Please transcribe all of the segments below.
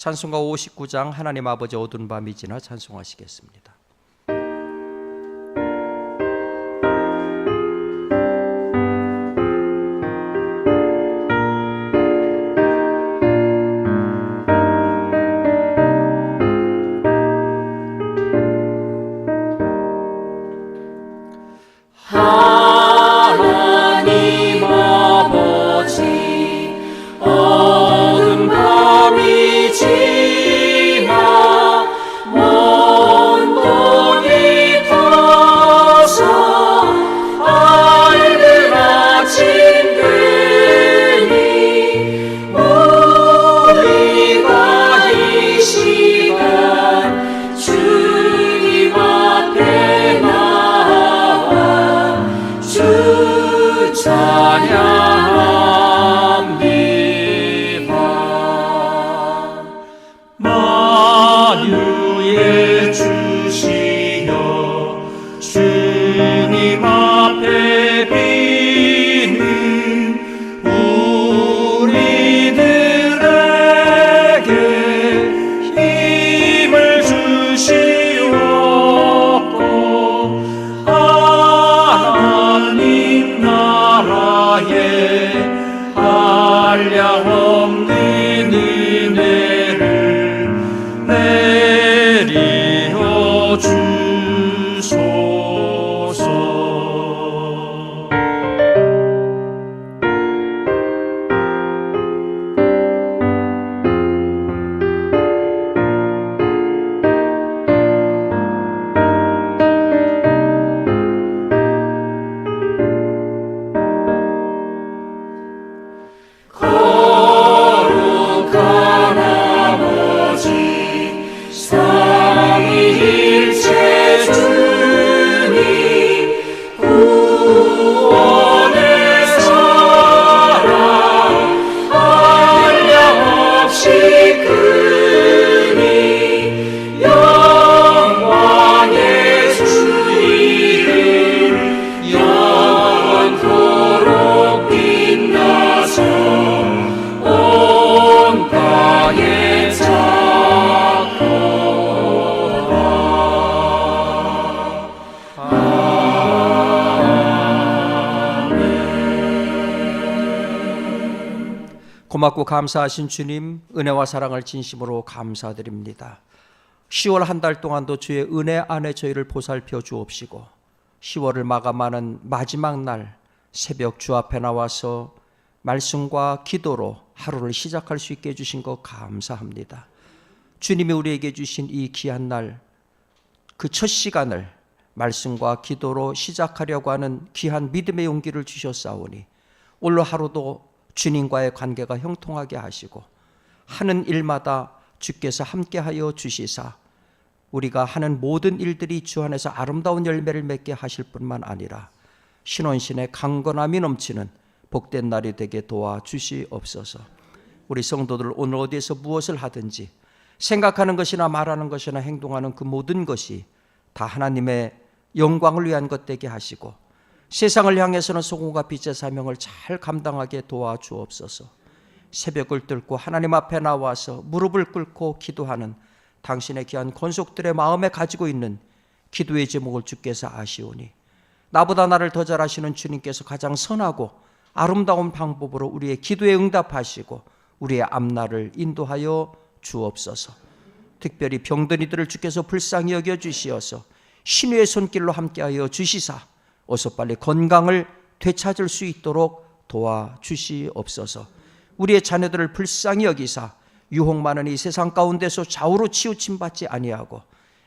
찬송가 59장 하나님 아버지 어두운 밤이 지나 찬송하시겠습니다. 고맙고 감사하신 주님 은혜와 사랑을 진심으로 감사드립니다. 10월 한 달 동안도 주의 은혜 안에 저희를 보살펴 주옵시고 10월을 마감하는 마지막 날 새벽 주 앞에 나와서 말씀과 기도로 하루를 시작할 수 있게 해주신 것 감사합니다. 주님이 우리에게 주신 이 귀한 날 그 첫 시간을 말씀과 기도로 시작하려고 하는 귀한 믿음의 용기를 주셨사오니 오늘 하루도 주님과의 관계가 형통하게 하시고 하는 일마다 주께서 함께하여 주시사 우리가 하는 모든 일들이 주 안에서 아름다운 열매를 맺게 하실 뿐만 아니라 신혼신의 강건함이 넘치는 복된 날이 되게 도와 주시옵소서. 우리 성도들 오늘 어디에서 무엇을 하든지 생각하는 것이나 말하는 것이나 행동하는 그 모든 것이 다 하나님의 영광을 위한 것 되게 하시고 세상을 향해서는 소금과 빛의 사명을 잘 감당하게 도와주옵소서. 새벽을 뚫고 하나님 앞에 나와서 무릎을 꿇고 기도하는 당신의 귀한 권속들의 마음에 가지고 있는 기도의 제목을 주께서 아시오니 나보다 나를 더 잘하시는 주님께서 가장 선하고 아름다운 방법으로 우리의 기도에 응답하시고 우리의 앞날을 인도하여 주옵소서. 특별히 병든 이들을 주께서 불쌍히 여겨 주시어서 신의 손길로 함께하여 주시사 어서 빨리 건강을 되찾을 수 있도록 도와 주시옵소서. 우리의 자녀들을 불쌍히 여기사 유혹 많은 이 세상 가운데서 좌우로 치우침 받지 아니하고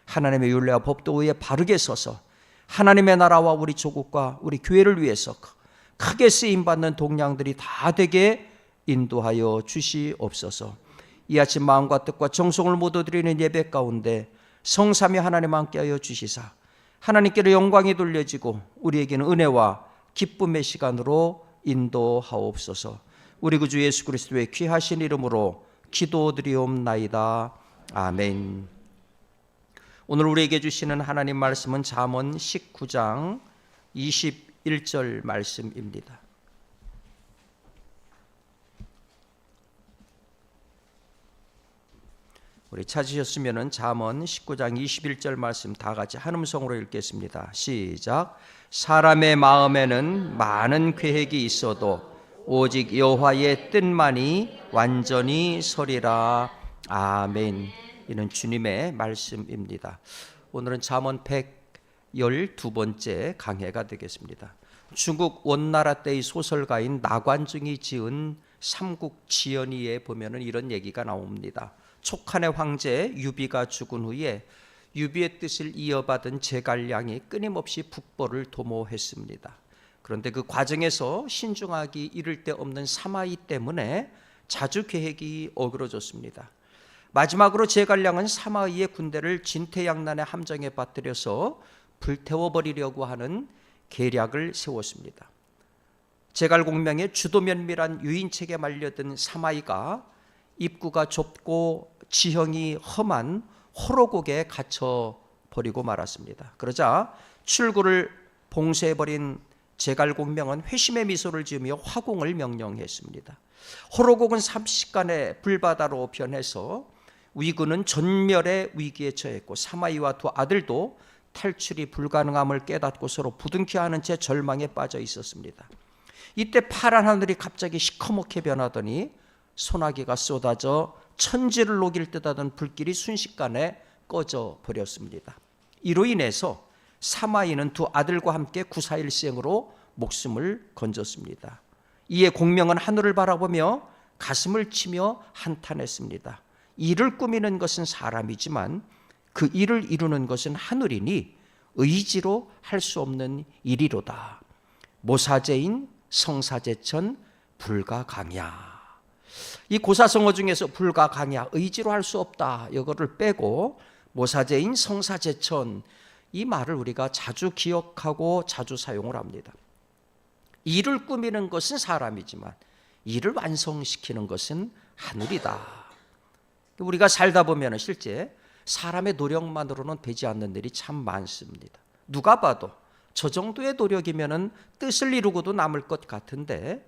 하나님의 윤례와 법도 위에 바르게 서서 하나님의 나라와 우리 조국과 우리 교회를 위해서 크게 쓰임 받는 동량들이 다 되게 인도하여 주시옵소서. 이 아침 마음과 뜻과 정성을 모두 드리는 예배 가운데 성삼위 하나님 함께하여 주시사 하나님께로 영광이 돌려지고 우리에게는 은혜와 기쁨의 시간으로 인도하옵소서. 우리 구주 예수 그리스도의 귀하신 이름으로 기도드리옵나이다. 아멘. 오늘 우리에게 주시는 하나님 말씀은 잠언 19장 21절 말씀입니다. 우리 찾으셨으면은 잠언 19장 21절 말씀 다 같이 한 음성으로 읽겠습니다. 시작. 사람의 마음에는 많은 계획이 있어도 오직 여호와의 뜻만이 완전히 서리라. 아멘. 이는 주님의 말씀입니다. 오늘은 잠언 112번째 강해가 되겠습니다. 중국 원나라 때의 소설가인 나관중이 지은 삼국지연이에 보면은 이런 얘기가 나옵니다. 촉한의 황제 유비가 죽은 후에 유비의 뜻을 이어받은 제갈량이 끊임없이 북벌을 도모했습니다. 그런데 그 과정에서 신중하기 이를 데 없는 사마이 때문에 자주 계획이 어그러졌습니다. 마지막으로 제갈량은 사마이의 군대를 진퇴양난의 함정에 빠뜨려서 불태워버리려고 하는 계략을 세웠습니다. 제갈공명의 주도면밀한 유인책에 말려든 사마이가 입구가 좁고 지형이 험한 호로곡에 갇혀 버리고 말았습니다. 그러자 출구를 봉쇄해버린 제갈공명은 회심의 미소를 지으며 화공을 명령했습니다. 호로곡은 삼시간의 불바다로 변해서 위군은 전멸의 위기에 처했고 사마이와 두 아들도 탈출이 불가능함을 깨닫고 서로 부둥켜 하는 채 절망에 빠져 있었습니다. 이때 파란 하늘이 갑자기 시커멓게 변하더니 소나기가 쏟아져 천지를 녹일 듯 하던 불길이 순식간에 꺼져 버렸습니다. 이로 인해서 사마이는 두 아들과 함께 구사일생으로 목숨을 건졌습니다. 이에 공명은 하늘을 바라보며 가슴을 치며 한탄했습니다. 일을 꾸미는 것은 사람이지만 그 일을 이루는 것은 하늘이니 의지로 할 수 없는 일이로다. 모사제인 성사제천 불가강야. 이 고사성어 중에서 불가 강야 의지로 할 수 없다. 이거를 빼고 모사제인 성사제천 이 말을 우리가 자주 기억하고 자주 사용을 합니다. 일을 꾸미는 것은 사람이지만 일을 완성시키는 것은 하늘이다. 우리가 살다 보면 실제 사람의 노력만으로는 되지 않는 일이 참 많습니다. 누가 봐도 저 정도의 노력이면 뜻을 이루고도 남을 것 같은데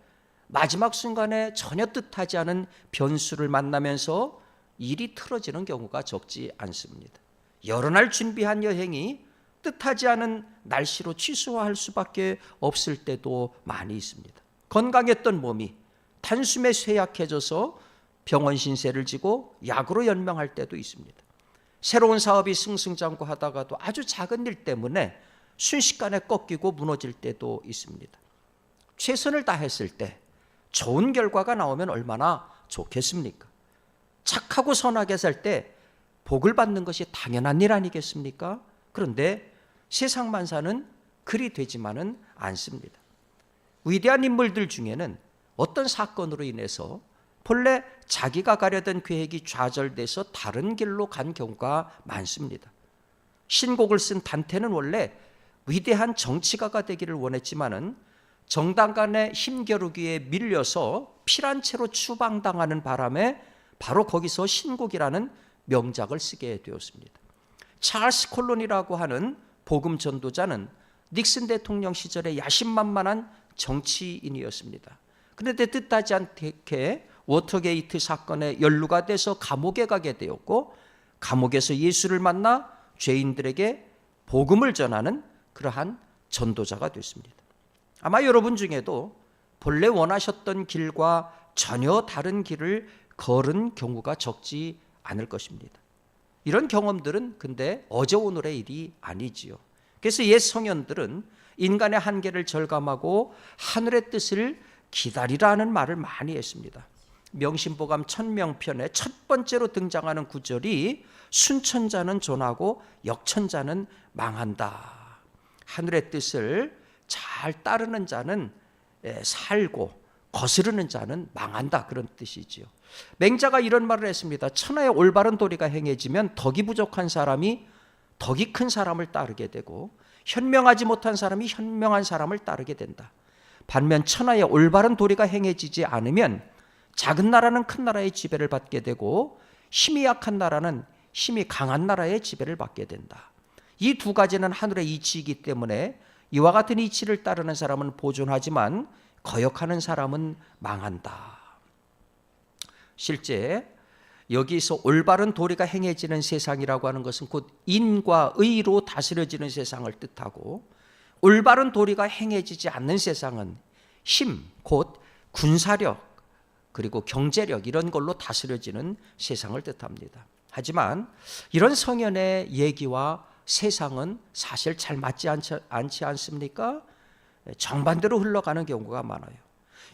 마지막 순간에 전혀 뜻하지 않은 변수를 만나면서 일이 틀어지는 경우가 적지 않습니다. 여러 날 준비한 여행이 뜻하지 않은 날씨로 취소할 수밖에 없을 때도 많이 있습니다. 건강했던 몸이 단숨에 쇠약해져서 병원 신세를 지고 약으로 연명할 때도 있습니다. 새로운 사업이 승승장구하다가도 아주 작은 일 때문에 순식간에 꺾이고 무너질 때도 있습니다. 최선을 다했을 때 좋은 결과가 나오면 얼마나 좋겠습니까? 착하고 선하게 살 때 복을 받는 것이 당연한 일 아니겠습니까? 그런데 세상 만사는 그리 되지만은 않습니다. 위대한 인물들 중에는 어떤 사건으로 인해서 본래 자기가 가려던 계획이 좌절돼서 다른 길로 간 경우가 많습니다. 신곡을 쓴 단테는 원래 위대한 정치가가 되기를 원했지만은 정당 간의 힘겨루기에 밀려서 피란 채로 추방당하는 바람에 바로 거기서 신곡이라는 명작을 쓰게 되었습니다. 찰스 콜론이라고 하는 복음 전도자는 닉슨 대통령 시절에 야심만만한 정치인이었습니다. 그런데 뜻하지 않게 워터게이트 사건에 연루가 돼서 감옥에 가게 되었고 감옥에서 예수를 만나 죄인들에게 복음을 전하는 그러한 전도자가 됐습니다. 아마 여러분 중에도 본래 원하셨던 길과 전혀 다른 길을 걸은 경우가 적지 않을 것입니다. 이런 경험들은 근데 어제 오늘의 일이 아니지요. 그래서 옛 성현들은 인간의 한계를 절감하고 하늘의 뜻을 기다리라는 말을 많이 했습니다. 명심보감 천명편의 첫 번째로 등장하는 구절이 순천자는 존하고 역천자는 망한다. 하늘의 뜻을 잘 따르는 자는 에, 살고 거스르는 자는 망한다 그런 뜻이지요. 맹자가 이런 말을 했습니다. 천하의 올바른 도리가 행해지면 덕이 부족한 사람이 덕이 큰 사람을 따르게 되고 현명하지 못한 사람이 현명한 사람을 따르게 된다. 반면 천하의 올바른 도리가 행해지지 않으면 작은 나라는 큰 나라의 지배를 받게 되고 힘이 약한 나라는 힘이 강한 나라의 지배를 받게 된다. 이 두 가지는 하늘의 이치이기 때문에 이와 같은 이치를 따르는 사람은 보존하지만 거역하는 사람은 망한다. 실제 여기서 올바른 도리가 행해지는 세상이라고 하는 것은 곧 인과 의로 다스려지는 세상을 뜻하고 올바른 도리가 행해지지 않는 세상은 힘, 곧 군사력, 그리고 경제력 이런 걸로 다스려지는 세상을 뜻합니다. 하지만 이런 성현의 얘기와 세상은 사실 잘 맞지 않지, 않지 않습니까? 정반대로 흘러가는 경우가 많아요.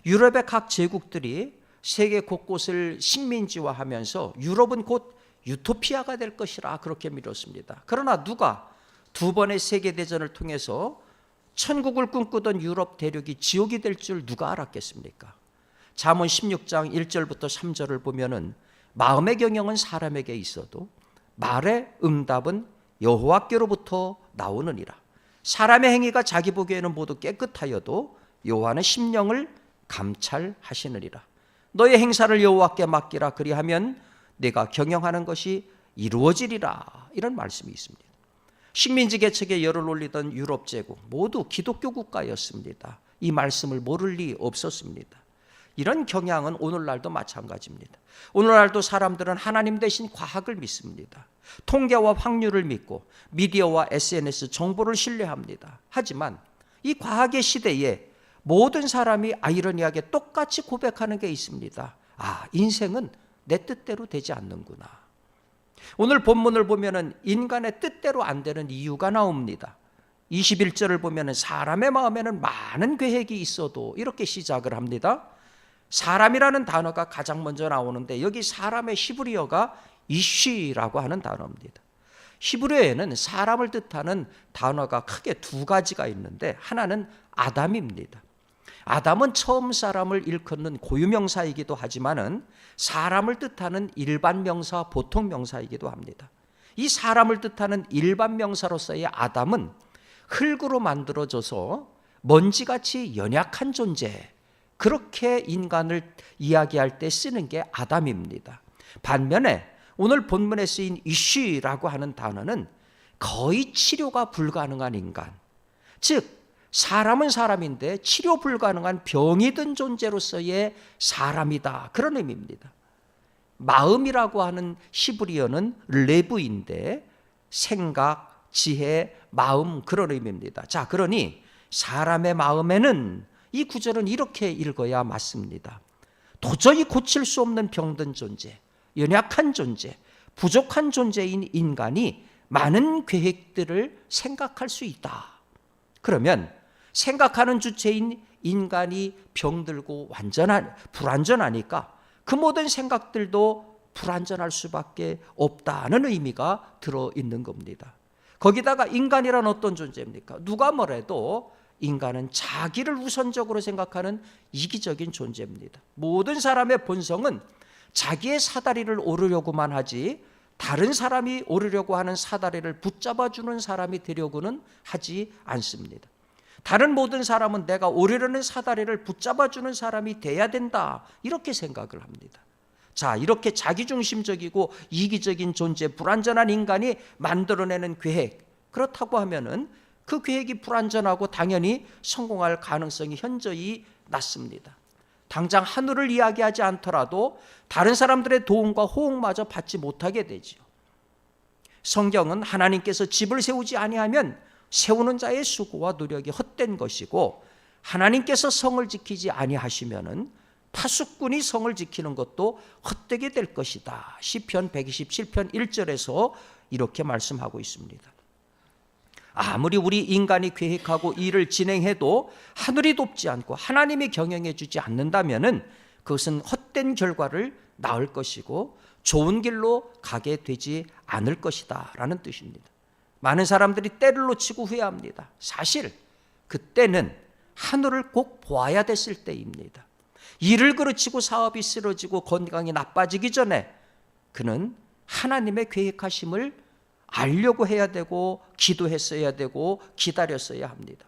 유럽의 각 제국들이 세계 곳곳을 식민지화하면서 유럽은 곧 유토피아가 될 것이라 그렇게 믿었습니다. 그러나 누가 두 번의 세계 대전을 통해서 천국을 꿈꾸던 유럽 대륙이 지옥이 될 줄 누가 알았겠습니까? 잠언 16장 1절부터 3절을 보면은 마음의 경영은 사람에게 있어도 말의 응답은 여호와께로부터 나오느니라. 사람의 행위가 자기 보기에는 모두 깨끗하여도 여호와는 심령을 감찰하시느니라. 너의 행사를 여호와께 맡기라 그리하면 내가 경영하는 것이 이루어지리라. 이런 말씀이 있습니다. 식민지 개척에 열을 올리던 유럽 제국 모두 기독교 국가였습니다. 이 말씀을 모를 리 없었습니다. 이런 경향은 오늘날도 마찬가지입니다. 오늘날도 사람들은 하나님 대신 과학을 믿습니다. 통계와 확률을 믿고 미디어와 SNS 정보를 신뢰합니다. 하지만 이 과학의 시대에 모든 사람이 아이러니하게 똑같이 고백하는 게 있습니다. 아, 인생은 내 뜻대로 되지 않는구나. 오늘 본문을 보면은 인간의 뜻대로 안 되는 이유가 나옵니다. 21절을 보면은 사람의 마음에는 많은 계획이 있어도 이렇게 시작을 합니다. 사람이라는 단어가 가장 먼저 나오는데 여기 사람의 히브리어가 이쉬라고 하는 단어입니다. 히브리어에는 사람을 뜻하는 단어가 크게 두 가지가 있는데 하나는 아담입니다. 아담은 처음 사람을 일컫는 고유명사이기도 하지만은 사람을 뜻하는 일반 명사, 보통 명사이기도 합니다. 이 사람을 뜻하는 일반 명사로서의 아담은 흙으로 만들어져서 먼지같이 연약한 존재, 그렇게 인간을 이야기할 때 쓰는 게 아담입니다. 반면에 오늘 본문에 쓰인 이쉬라고 하는 단어는 거의 치료가 불가능한 인간. 즉, 사람은 사람인데 치료 불가능한 병이 든 존재로서의 사람이다. 그런 의미입니다. 마음이라고 하는 시브리어는 레브인데 생각, 지혜, 마음 그런 의미입니다. 자, 그러니 사람의 마음에는 이 구절은 이렇게 읽어야 맞습니다. 도저히 고칠 수 없는 병든 존재, 연약한 존재, 부족한 존재인 인간이 많은 계획들을 생각할 수 있다. 그러면 생각하는 주체인 인간이 병들고 완전한 불완전하니까 그 모든 생각들도 불완전할 수밖에 없다는 의미가 들어 있는 겁니다. 거기다가 인간이란 어떤 존재입니까? 누가 뭐래도 인간은 자기를 우선적으로 생각하는 이기적인 존재입니다. 모든 사람의 본성은 자기의 사다리를 오르려고만 하지 다른 사람이 오르려고 하는 사다리를 붙잡아 주는 사람이 되려고는 하지 않습니다. 다른 모든 사람은 내가 오르려는 사다리를 붙잡아 주는 사람이 돼야 된다. 이렇게 생각을 합니다. 자, 이렇게 자기중심적이고 이기적인 존재, 불완전한 인간이 만들어내는 계획. 그렇다고 하면은 그 계획이 불완전하고 당연히 성공할 가능성이 현저히 낮습니다. 당장 하늘을 이야기하지 않더라도 다른 사람들의 도움과 호응마저 받지 못하게 되지요. 성경은 하나님께서 집을 세우지 아니하면 세우는 자의 수고와 노력이 헛된 것이고 하나님께서 성을 지키지 아니하시면은 파수꾼이 성을 지키는 것도 헛되게 될 것이다. 시편 127편 1절에서 이렇게 말씀하고 있습니다. 아무리 우리 인간이 계획하고 일을 진행해도 하늘이 돕지 않고 하나님이 경영해 주지 않는다면은 그것은 헛된 결과를 낳을 것이고 좋은 길로 가게 되지 않을 것이다라는 뜻입니다. 많은 사람들이 때를 놓치고 후회합니다. 사실 그때는 하늘을 꼭 보아야 됐을 때입니다. 일을 그르치고 사업이 쓰러지고 건강이 나빠지기 전에 그는 하나님의 계획하심을 알려고 해야 되고 기도했어야 되고 기다렸어야 합니다.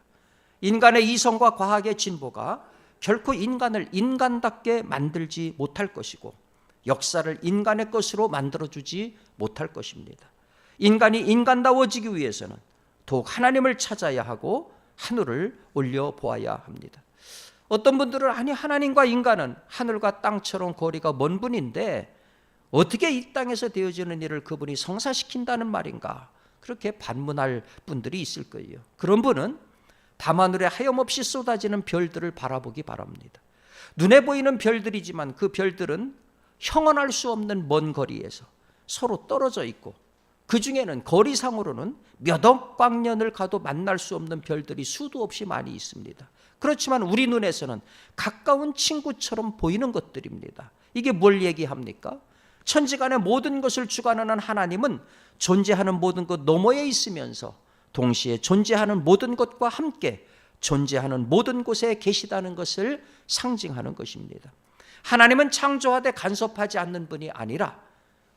인간의 이성과 과학의 진보가 결코 인간을 인간답게 만들지 못할 것이고 역사를 인간의 것으로 만들어주지 못할 것입니다. 인간이 인간다워지기 위해서는 더욱 하나님을 찾아야 하고 하늘을 올려 보아야 합니다. 어떤 분들은 아니 하나님과 인간은 하늘과 땅처럼 거리가 먼 분인데 어떻게 이 땅에서 되어지는 일을 그분이 성사시킨다는 말인가? 그렇게 반문할 분들이 있을 거예요. 그런 분은 밤하늘에 하염없이 쏟아지는 별들을 바라보기 바랍니다. 눈에 보이는 별들이지만 그 별들은 형언할 수 없는 먼 거리에서 서로 떨어져 있고 그 중에는 거리상으로는 몇억 광년을 가도 만날 수 없는 별들이 수도 없이 많이 있습니다. 그렇지만 우리 눈에서는 가까운 친구처럼 보이는 것들입니다. 이게 뭘 얘기합니까? 천지간의 모든 것을 주관하는 하나님은 존재하는 모든 것 너머에 있으면서 동시에 존재하는 모든 것과 함께 존재하는 모든 곳에 계시다는 것을 상징하는 것입니다. 하나님은 창조하되 간섭하지 않는 분이 아니라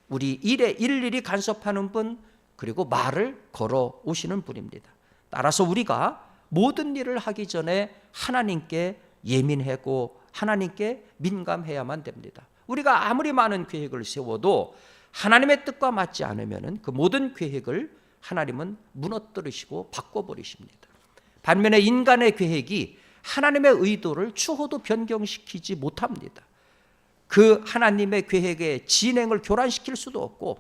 우리 일에 일일이 간섭하는 분 그리고 말을 걸어 오시는 분입니다. 따라서 우리가 모든 일을 하기 전에 하나님께 예민하고 하나님께 민감해야만 됩니다. 우리가 아무리 많은 계획을 세워도 하나님의 뜻과 맞지 않으면 그 모든 계획을 하나님은 무너뜨리시고 바꿔버리십니다. 반면에 인간의 계획이 하나님의 의도를 추호도 변경시키지 못합니다. 그 하나님의 계획의 진행을 교란시킬 수도 없고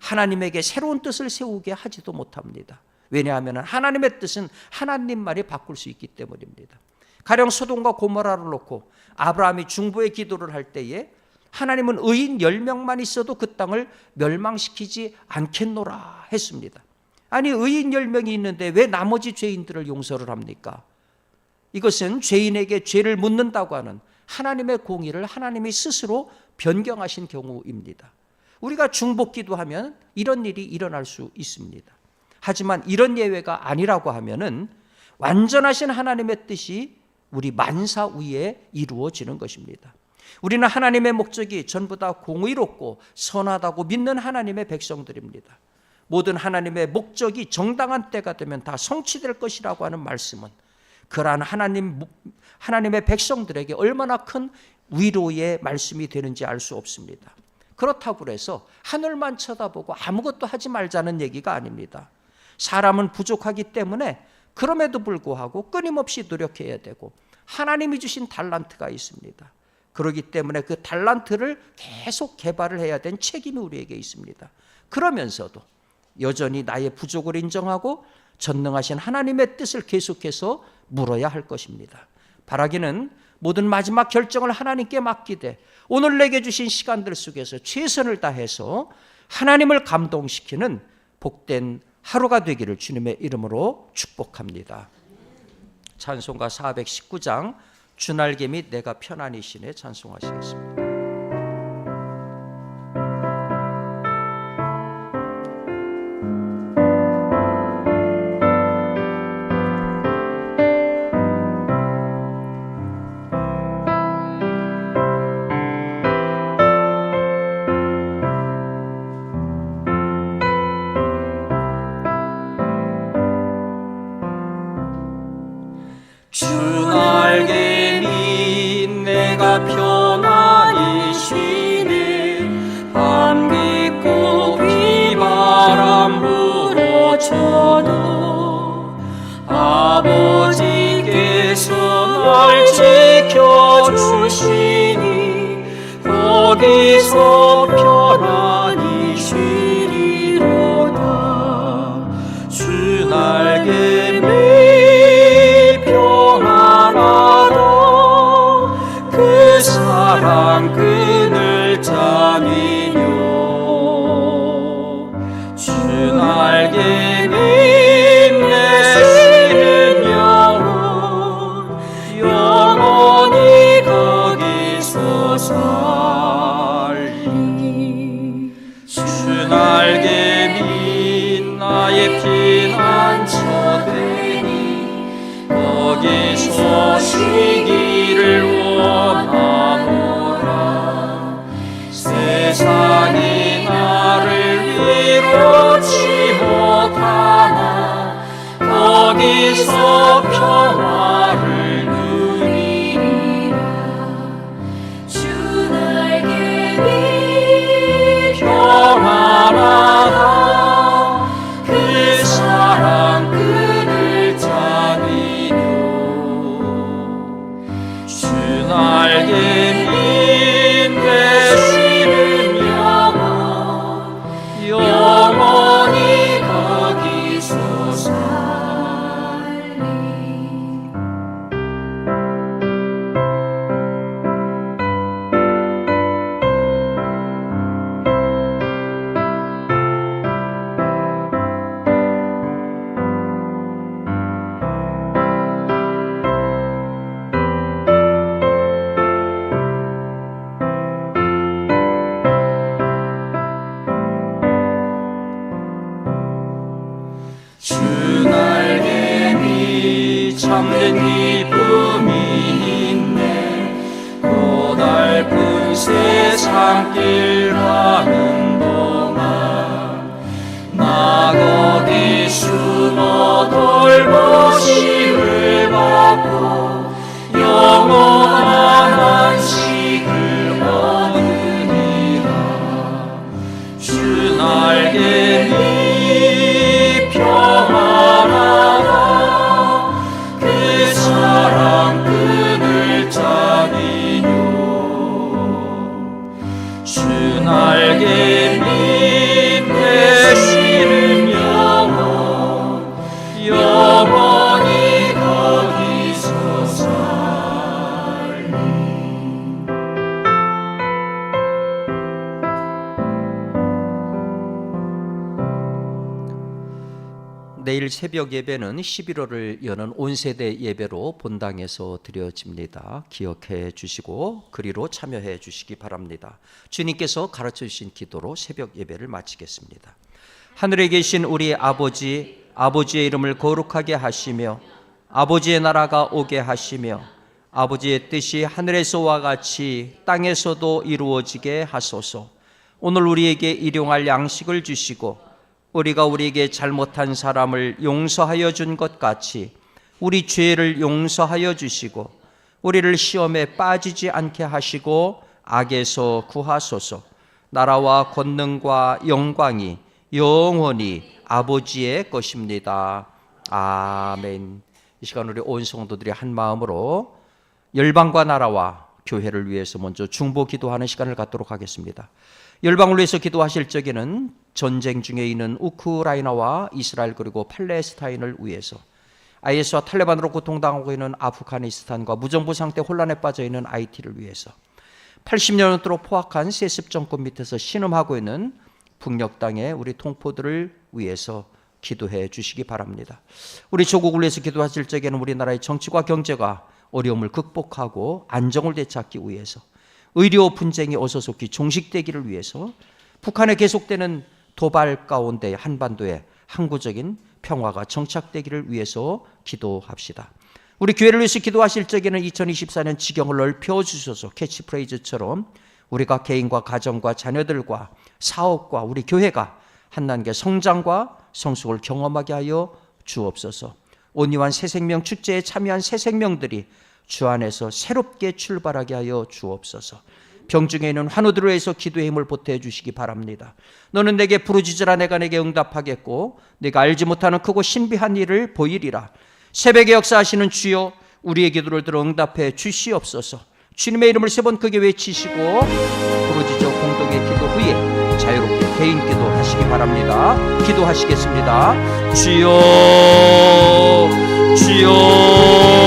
하나님에게 새로운 뜻을 세우게 하지도 못합니다. 왜냐하면 하나님의 뜻은 하나님 말이 바꿀 수 있기 때문입니다. 가령 소돔과 고모라를 놓고 아브라함이 중보의 기도를 할 때에 하나님은 의인 10명만 있어도 그 땅을 멸망시키지 않겠노라 했습니다. 아니 의인 10명이 있는데 왜 나머지 죄인들을 용서를 합니까? 이것은 죄인에게 죄를 묻는다고 하는 하나님의 공의를 하나님이 스스로 변경하신 경우입니다. 우리가 중복 기도 하면 이런 일이 일어날 수 있습니다. 하지만 이런 예외가 아니라고 하면은 완전하신 하나님의 뜻이 우리 만사 위에 이루어지는 것입니다. 우리는 하나님의 목적이 전부 다 공의롭고 선하다고 믿는 하나님의 백성들입니다. 모든 하나님의 목적이 정당한 때가 되면 다 성취될 것이라고 하는 말씀은 그러한 하나님 하나님의 백성들에게 얼마나 큰 위로의 말씀이 되는지 알 수 없습니다. 그렇다고 해서 하늘만 쳐다보고 아무것도 하지 말자는 얘기가 아닙니다. 사람은 부족하기 때문에 그럼에도 불구하고 끊임없이 노력해야 되고 하나님이 주신 달란트가 있습니다. 그렇기 때문에 그 달란트를 계속 개발을 해야 되는 책임이 우리에게 있습니다. 그러면서도 여전히 나의 부족을 인정하고 전능하신 하나님의 뜻을 계속해서 물어야 할 것입니다. 바라기는 모든 마지막 결정을 하나님께 맡기되 오늘 내게 주신 시간들 속에서 최선을 다해서 하나님을 감동시키는 복된 하루가 되기를 주님의 이름으로 축복합니다. 찬송가 419장 주날개 및 내가 편안히 시네 찬송하시겠습니다. 사랑 끈을 짜니뇨 주 날개 기쁨이 있네. 고달픈 세상길 가는 동안 나 거기 숨어 돌보심을 받고 영원 내일 새벽 예배는 11월을 여는 온세대 예배로 본당에서 드려집니다. 기억해 주시고 그리로 참여해 주시기 바랍니다. 주님께서 가르쳐 주신 기도로 새벽 예배를 마치겠습니다. 하늘에 계신 우리 아버지 아버지의 이름을 거룩하게 하시며 아버지의 나라가 오게 하시며 아버지의 뜻이 하늘에서와 같이 땅에서도 이루어지게 하소서. 오늘 우리에게 일용할 양식을 주시고 우리가 우리에게 잘못한 사람을 용서하여 준 것 같이 우리 죄를 용서하여 주시고 우리를 시험에 빠지지 않게 하시고 악에서 구하소서. 나라와 권능과 영광이 영원히 아버지의 것입니다. 아멘. 이 시간 우리 온 성도들이 한 마음으로 열방과 나라와 교회를 위해서 먼저 중보 기도하는 시간을 갖도록 하겠습니다. 열방을 위해서 기도하실 적에는 전쟁 중에 있는 우크라이나와 이스라엘 그리고 팔레스타인을 위해서 IS와 탈레반으로 고통당하고 있는 아프가니스탄과 무정부 상태 혼란에 빠져 있는 IT를 위해서 80년 동안 포악한 세습 정권 밑에서 신음하고 있는 북녘 땅의 우리 동포들을 위해서 기도해 주시기 바랍니다. 우리 조국을 위해서 기도하실 적에는 우리나라의 정치과 경제가 어려움을 극복하고 안정을 되찾기 위해서 의료 분쟁이 어서속히 종식되기를 위해서 북한에 계속되는 도발 가운데 한반도에 항구적인 평화가 정착되기를 위해서 기도합시다. 우리 교회를 위해서 기도하실 적에는 2024년 지경을 넓혀 주셔서 캐치프레이즈처럼 우리가 개인과 가정과 자녀들과 사업과 우리 교회가 한 단계 성장과 성숙을 경험하게 하여 주옵소서. 온유한 새 생명 축제에 참여한 새 생명들이 주 안에서 새롭게 출발하게 하여 주옵소서. 병중에 있는 환우들을 위해서 기도의 힘을 보태 주시기 바랍니다. 너는 내게 부르짖으라 내가 내게 응답하겠고 내가 알지 못하는 크고 신비한 일을 보이리라. 새벽에 역사하시는 주여 우리의 기도를 들어 응답해 주시옵소서. 주님의 이름을 세 번 크게 외치시고 부르짖어 공동의 기도 후에 자유롭게 개인 기도 하시기 바랍니다. 기도하시겠습니다. 주여 주여